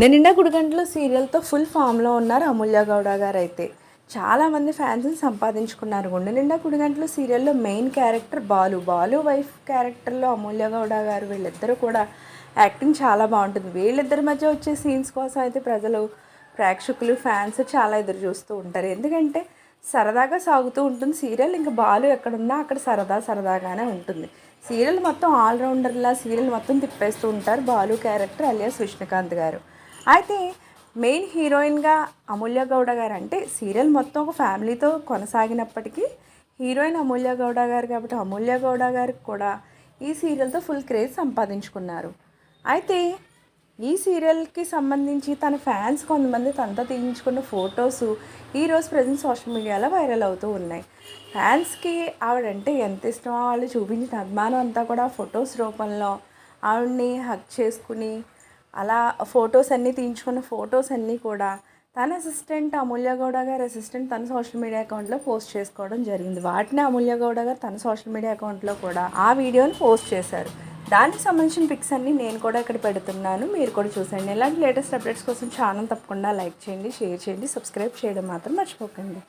గుండె నిండా గుడిగంటలు సీరియల్తో ఫుల్ ఫామ్లో ఉన్నారు అమూల్య గౌడ గారు అయితే చాలామంది ఫ్యాన్స్ని సంపాదించుకున్నారు. గుండె నిండా గుడిగంటలు సీరియల్లో main character Balu. Balu wife క్యారెక్టర్లో అమూల్య గౌడ గారు వీళ్ళిద్దరూ కూడా యాక్టింగ్ చాలా బాగుంటుంది. వీళ్ళిద్దరి మధ్య వచ్చే సీన్స్ కోసం అయితే ప్రజలు ప్రేక్షకులు ఫ్యాన్స్ చాలా ఎదురు చూస్తూ ఉంటారు. ఎందుకంటే సరదాగా సాగుతూ ఉంటుంది సీరియల్. ఇంకా బాలు ఎక్కడున్నా అక్కడ సరదా సరదాగానే ఉంటుంది. సీరియల్ మొత్తం ఆల్రౌండర్లా సీరియల్ మొత్తం తిప్పేస్తూ ఉంటారు బాలు క్యారెక్టర్ అలియాస్ విష్ణుకాంత్ గారు. అయితే మెయిన్ హీరోయిన్గా అమూల్య గౌడ గారు అంటే సీరియల్ మొత్తం ఒక ఫ్యామిలీతో కొనసాగినప్పటికీ హీరోయిన్ అమూల్య గౌడ గారు కాబట్టి అమూల్య గౌడ గారికి కూడా ఈ సీరియల్తో ఫుల్ క్రేజ్ సంపాదించుకున్నారు. అయితే ఈ సీరియల్కి సంబంధించి తన ఫ్యాన్స్ కొంతమంది తనతో తీయించుకున్న ఫొటోస్ ఈరోజు ప్రజెంట్ సోషల్ మీడియాలో వైరల్ అవుతూ ఉన్నాయి. ఫ్యాన్స్కి ఆవిడంటే ఎంత ఇష్టమో వాళ్ళు చూపించిన అభిమానం అంతా కూడా ఫొటోస్ రూపంలో ఆవిడ్ని హక్ చేసుకుని అలా ఫొటోస్ అన్నీ తీయించుకున్న ఫొటోస్ అన్నీ కూడా తన అసిస్టెంట్ అమూల్య గౌడ గారి అసిస్టెంట్ తన సోషల్ మీడియా అకౌంట్లో పోస్ట్ చేసుకోవడం జరిగింది. వాటిని అమూల్య గౌడ గారు తన సోషల్ మీడియా అకౌంట్లో కూడా ఆ వీడియోని పోస్ట్ చేశారు. దానికి సంబంధించిన పిక్స్ అన్నీ నేను కూడా ఇక్కడ పెడుతున్నాను. మీరు కూడా చూసండి ఇలాంటి లేటెస్ట్ అప్డేట్స్ కోసం ఛానల్ తప్పకుండా లైక్ చేయండి షేర్ చేయండి సబ్స్క్రైబ్ చేయడం మాత్రం మర్చిపోకండి.